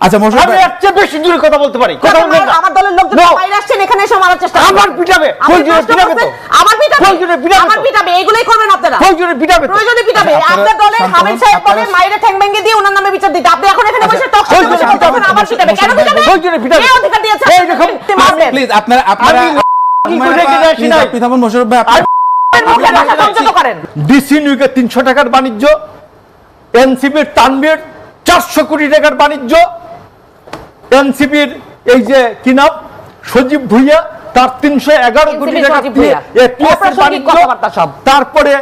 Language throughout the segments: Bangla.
আচ্ছা আমি এর চেয়ে বেশি জোরে কথা বলতে পারি কথা বলবেন আমার দলের লোকজন বাইরে আসছেন এখানে এসে মারার চেষ্টা আমার পিটাবে আপনি পিটাবে তো। আমার পিটাবে প্রয়োজনে পিটাবে আমার পিটাবে এগুলোই করবেন আপনারা। প্রয়োজনে পিটাবে প্রয়োজনে পিটাবে। আপনার দলের হামিদ সাহেব আপনারা- মাইরে ঠ্যাং ভেঙে দিয়ে ওনার নামে বিচার দিতে। আপনি এখন এখানে বসে টক প্রয়োজনে শো পিটাবে, করছেন পিটাবে। কেন পিটাবে? প্রয়োজনে পিটাবে। কে অধিকার দিয়েছে? এই দেখুন, প্লিজ আপনারা আপনারা কি করে কিনে আসি নাই? আপনি থামুন ভাই আপনি- আপনার মুখে ভাষা সংযত করেন। ডিসি নিউকে তিনশো টাকার বাণিজ্য এনসিপির তানবির চারশো কোটি টাকার বাণিজ্য এনসিপির এই যে কি নাম সজীব ভুইয়া তার তিনশো এগারো কোটি টাকা। তারপরে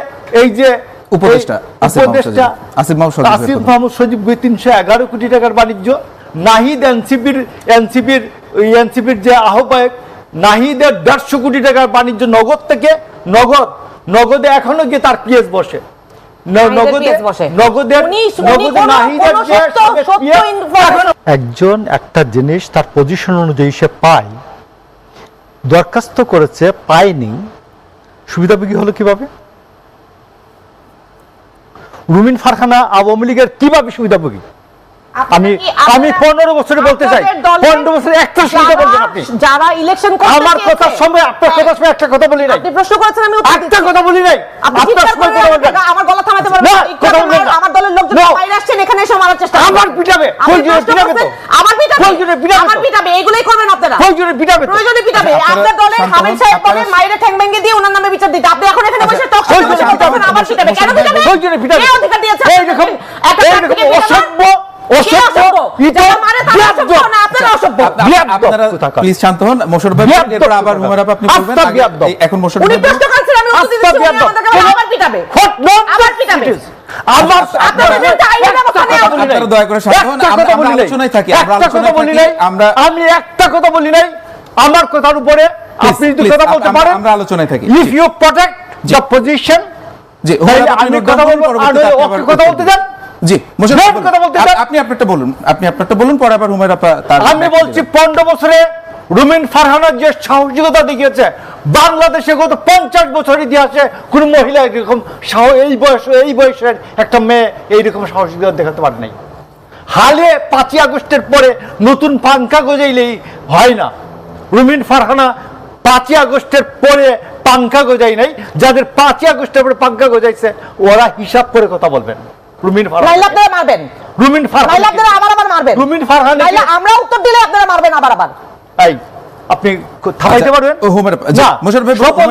এই যে উপদেষ্টা, আসিফ মাহমুদ সজীব। আসিফ মাহমুদ সজীবের আসিফ কথা। মাহমুদ সজীব ভুইয়া তিনশো এগারো কোটি টাকার বাণিজ্য নাহিদ এনসিপির এনসিপির এনসিপির যে আহ্বায়ক নাহিদের দেড়শো কোটি টাকার বাণিজ্য নগদ থেকে নগদ নগদে এখনও গিয়ে তার পিএস বসে একজন একটা জিনিস তার পজিশন অনুযায়ী সে পায় দরখাস্ত করেছে পায়নি সুবিধাভোগী হলো কীভাবে? রুমিন ফারখানা আওয়ামী লীগের কীভাবে সুবিধাভোগী আমি আমি পনেরো বছরে বলতে চাই। পনেরো বছরে একটা সুবিধা বলবেন আপনি। যারা ইলেকশন আমার কথার সময় আপনার কথার সময় একটা কথা বলি নাই। আপনি প্রশ্ন করেছেন আমি উত্তর একটা কথা বলি নাই। আপনার সময় কথা বলবেন। আমার গলা থামাতে পারবেন না। আমার দলের লোকজন বাইরে আসছেন এখানে এসে মারার চেষ্টা আমার পিটাবে পিটাবে তো। আমার পিটাবে। পিটাবে আমার পিটাবে এগুলোই করবেন আপনারা। প্রয়োজনে পিটাবে। প্রয়োজনে পিটাবে। আপনার দলের হামিদ সাহেব বলেন মাইরে ঠ্যাং ভেঙে দিয়ে ওনার নামে বিচার দিতে। আপনি এখন এখানে বসে টক প্রয়োজনে করছেন পিটাবে। কেন পিটাবে? পিটাবে। কে অধিকার দিয়েছে? এই রকম একটা এই? অসভ্য প্লিজ শান্ত হন ভাই এরপর আবার। আপনি বলবেন? এখন উনি প্রশ্ন। আমি উত্তর আবার পিটাবে। আবার পিটাবে। একটা কথা বলি নাই। আমরা একটা আলোচনায় কথা বলি থাকি, নাই। আমরা- আমি একটা কথা বলি নাই। আমার কথার উপরে আপনি কথা বলতে আমরা- পারেন আমরা আলোচনায় থাকি। ইফ জি। ইউ প্রোটেক্ট দ্য পজিশন তাহলে আমি কথা বলব কথা বলতে। চান? জি। কথা বলতে আপনি আপনারটা বলুন আপনি আপনারটা বলুন পরে আবার হুমায়রা আমি বলছি পনেরো বছরে রুমিন যে সাহসিকতা দেখিয়েছে বাংলাদেশে গত পঞ্চাশ বছর ইতিহাসে কোন মহিলা এরকম এই বয়স এই বয়সের একটা মেয়ে এইরকম সাহসিকতা দেখাতে পারে নাই। হালে পাঁচই আগস্টের পরে নতুন পাঙ্খা গজাইলেই হয় না। রুমিন ফারহানা পাঁচই আগস্টের পরে পাঙ্খা গজাই নাই। যাদের পাঁচই আগস্টের পরে পাঙ্খা গজাইছে ওরা হিসাব করে কথা বলবেন। রুমিন নাইলে ফারহানা আপনারা মারবেন। রুমিন নাইলে ফারহানা আপনারা আবার আবার মারবেন। রুমিন ফারহান নাইলে আমরা উত্তর দিলে আপনারা মারবেন আবার আবার। এই আপনি থামাইতে আচ্ছা, পারবেন? ও, হুমায়রা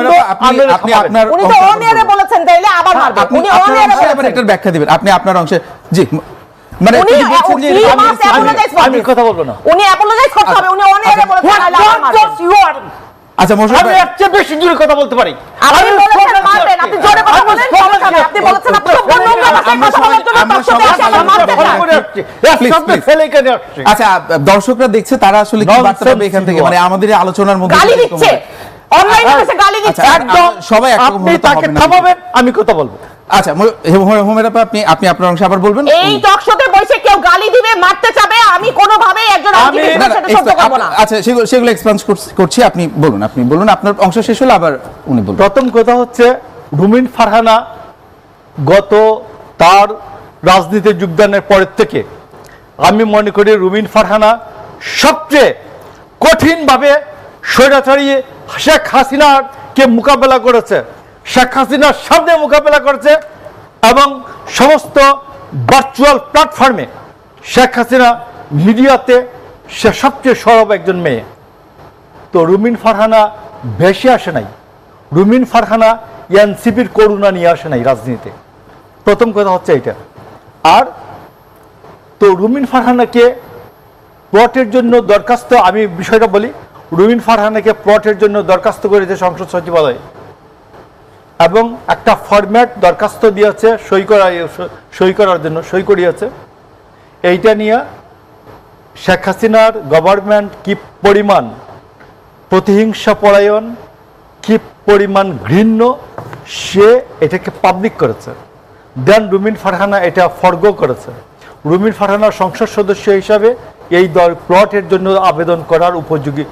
না, ভাই, আপনি- আপনি আপনার উনি তো অনিয়ারে বলেছেন তাইলে আবার মারবেন। উনি অনিয়ারে বলেছেন। এটার ব্যাখ্যা দিবেন। আপনি আপনার অংশে জি মানে উনি আমি- আমি. কথা বলব না। উনি করতে হবে উনি অনিয়ারে আচ্ছা, বলেছেন নাইলে আবার মারবেন? আচ্ছা মোশাররফ আমি ভাই। এর চেয়ে বেশি জোরে কথা বলতে পারি। আপনি বলেছেন মারবেন আপনি জোরে কথা বলেন আপনি বলেছেন আপনি সভ্য নোংরা ভাষায় কথা সবাই- আসছি। আচ্ছা দর্শকরা দেখছে তারা আসলে কি বার্তা পাবে এখান থেকে? মানে আমাদের আলোচনার মধ্যে গালি দিচ্ছে। হবে। অনলাইনে এসে গালি দিচ্ছে। আচ্ছা, একদম। সবাই একরকম আপনি তাকে থামাবেন আমি কথা বলব। আচ্ছা আপনি আপনি আপনার অংশে আবার বলবেন? এই টক বসে কেউ গালি দিবে মারতে চাবে আমি কোনোভাবেই একজন আমি- আইনজীবীর না, না, সাথে সহ্য expand- করব না। আপ- আচ্ছা সেগুলো সেগুলো এক্সপ্যান্স করছি আপনি বলুন আপনি বলুন আপনার অংশ শেষ হলে আবার উনি প্রথম কথা হচ্ছে রুমিন ফারহানা গত তার রাজনীতিতে যোগদানের পরের থেকে আমি মনে করি রুমিন ফারহানা সবচেয়ে কঠিনভাবে স্বৈরাচারী শেখ হাসিনাকে মোকাবেলা করেছে। শেখ হাসিনার সামনে মোকাবেলা করেছে এবং সমস্ত ভার্চুয়াল প্ল্যাটফর্মে শেখ হাসিনা মিডিয়াতে সে সবচেয়ে সরব একজন মেয়ে। তো রুমিন ফারহানা ভেসে আসে নাই। রুমিন ফারহানা এনসিপির করুণা নিয়ে আসে নাই রাজনীতিতে। প্রথম কথা হচ্ছে এটা আর তো রুমিন ফারহানাকে প্লটের জন্য দরখাস্ত, আমি বিষয়টা বলি, রুমিন ফারহানাকে প্লটের জন্য দরখাস্ত করেছে সংসদ সচিবালয়ে। এবং একটা ফরম্যাট দরখাস্ত দিয়েছে সই করা, সই করার জন্য, সই করিয়েছে। এইটা নিয়ে শেখ হাসিনার গভর্নমেন্ট কি পরিমাণ প্রতিহিংসা পরায়ণ, কি পরিমাণ ঘৃণ্য, সে এটাকে পাবলিক করেছে। দেন রুমিন ফারহানা এটা ফর্গ করেছে। রুমিন ফারহানা সংসদ সদস্য হিসাবে এই দল প্লটের জন্য আবেদন করার উপযোগী,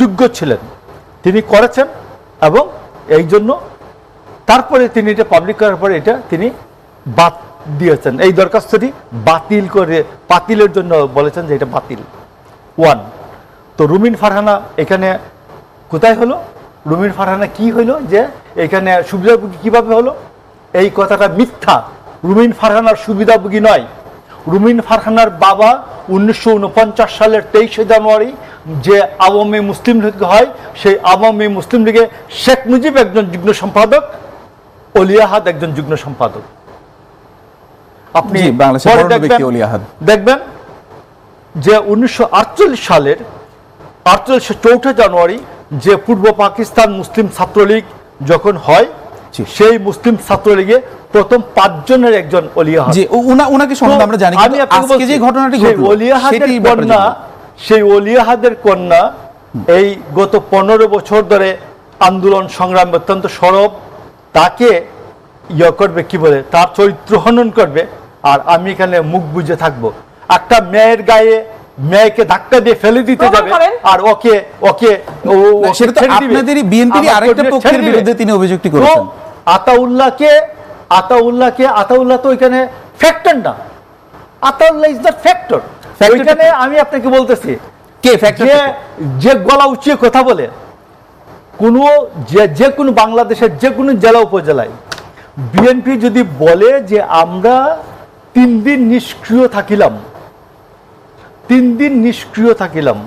যোগ্য ছিলেন। তিনি করেছেন এবং এই জন্য তারপরে তিনি এটা পাবলিক করার পরে এটা তিনি বাদ দিয়েছেন। এই দরখাস্তটি বাতিল করে, বাতিলের জন্য বলেছেন যে এটা বাতিল। ওয়ান, তো রুমিন ফারহানা এখানে কোথায় হলো? রুমিন ফারহানা কি হলো যে এখানে সুবিধাভোগী কীভাবে হলো? এই কথাটা মিথ্যা। রুমিন ফারহানার সুবিধাভোগী নয়। রুমিন ফারহানার বাবা উনিশশো সালের তেইশে জানুয়ারি যে আওয়ামী মুসলিম লীগ হয় সেই আওয়ামী মুসলিম লীগে শেখ মুজিব একজন যুগ্ম সম্পাদক অলিয়াহাদ একজন যুগ্ম সম্পাদক। আপনি দেখবেন যে উনিশশো আটচল্লিশ সালের আটচল্লিশে চৌঠা জানুয়ারি যে পূর্ব পাকিস্তান মুসলিম ছাত্রলীগ যখন হয় জি। সেই মুসলিম ছাত্রলীগে প্রথম পাঁচজনের একজন অলিয়াহাদ যে উ- সম্বন্ধে আমরা জানি কিন্তু আজকে যে ঘটনাটি সেই অলিয়াহাদের কন্যা সেই অলিয়াহাদের কন্যা এই গত পনেরো বছর ধরে আন্দোলন সংগ্রাম অত্যন্ত সরব। তাকে ইয়ে করবে কি বলে? তার চরিত্র হনন করবে আর আমি এখানে মুখ বুঝে থাকব। একটা মেয়ের গায়ে মেয়েকে ধাক্কা দিয়ে ফেলে দিতে যাবে আর ওকে ওকে সেটা তো আপনাদেরই বিএনপিরই আমার আরেকটা পক্ষের বিরুদ্ধে তিনি অভিযুক্তি তো করেছেন আতাউল্লাহকে আতাউল্লাহকে আতাউল্লাহ তো ওইখানে ফ্যাক্টর না। আতাউল্লাহ ইজ দ্য ফ্যাক্টর ওইখানে আমি আপনাকে বলতেছি কে ফ্যাক্টর যে গলা উঁচিয়ে কথা বলে কোনো যে যে কোনো বাংলাদেশের যে কোনো জেলা উপজেলায় বিএনপি যদি বলে যে আমরা তিন দিন নিষ্ক্রিয় থাকিলাম তিন দিন নিষ্ক্রিয় থাকিলাম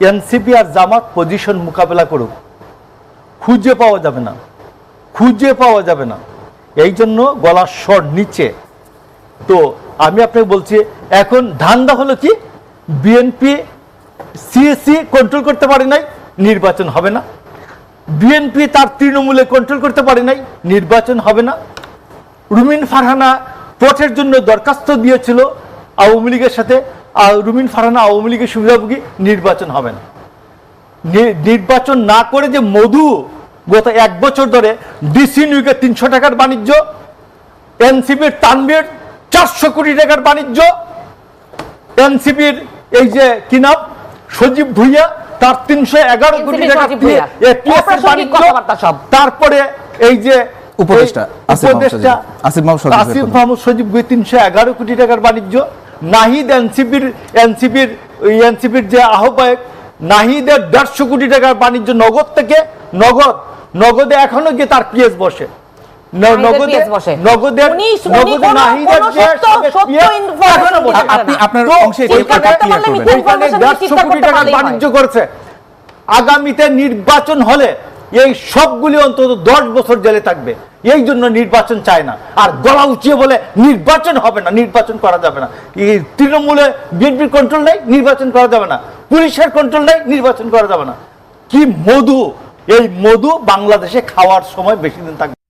এনসিপি আর জামাত পজিশন মোকাবেলা করুক খুঁজে পাওয়া যাবে না। খুঁজে পাওয়া যাবে না। এই জন্য গলার স্বর নিচে। তো আমি আপনাকে বলছি, এখন ধান্দা হলো কি? বিএনপি সিএসসি কন্ট্রোল করতে পারে নাই, নির্বাচন হবে না। বিএনপি তার তৃণমূলে কন্ট্রোল করতে পারে নাই, নির্বাচন হবে না। রুমিন ফারহানা ভোটের জন্য দরখাস্ত দিয়েছিল আওয়ামী লীগের সাথে রুমিন ফারহানা আওয়ামী লীগের সুবিধাভোগী, নির্বাচন হবে নি- নির্বাচন না করে যে মধু গত এক বছর ধরে ডিসি নিউকে তিনশো টাকার বাণিজ্য এনসিপির তানবির চারশো কোটি টাকার বাণিজ্য এনসিপির এই যে কি নাম সজীব ভুইয়া তার তিনশো এগারো কোটি টাকা বাণিজ্য। তারপরে এই যে উপদেষ্টা, এই আসিফ মাহমুদ উপদেষ্টা সজীব। আসিফ মাহমুদ সজীবের আসিফ কথা। মাহমুদ সজীব ভুঁইয়া তিনশো এগারো কোটি টাকার বাণিজ্য নাহিদ এনসিপির এনসিপির এনসিপির যে আহ্বায়ক নাহিদের দেড়শো কোটি টাকার বাণিজ্য নগদ থেকে নগদ নগদে এখনও গিয়ে তার পিএস বসে। বাণিজ্য করছে। আগামীতে নির্বাচন হলে এই সবগুলি অন্তত দশ বছর জেলে থাকবে। এই জন্য নির্বাচন চায় না। আর গলা উঁচিয়ে বলে নির্বাচন হবে না নির্বাচন করা যাবে না। এই তৃণমূলে বিএনপির কন্ট্রোল নেই নির্বাচন করা যাবে না। পুলিশের কন্ট্রোল নেই নির্বাচন করা যাবে না। কি মধু! এই মধু বাংলাদেশে খাওয়ার সময় বেশি দিন থাকবে।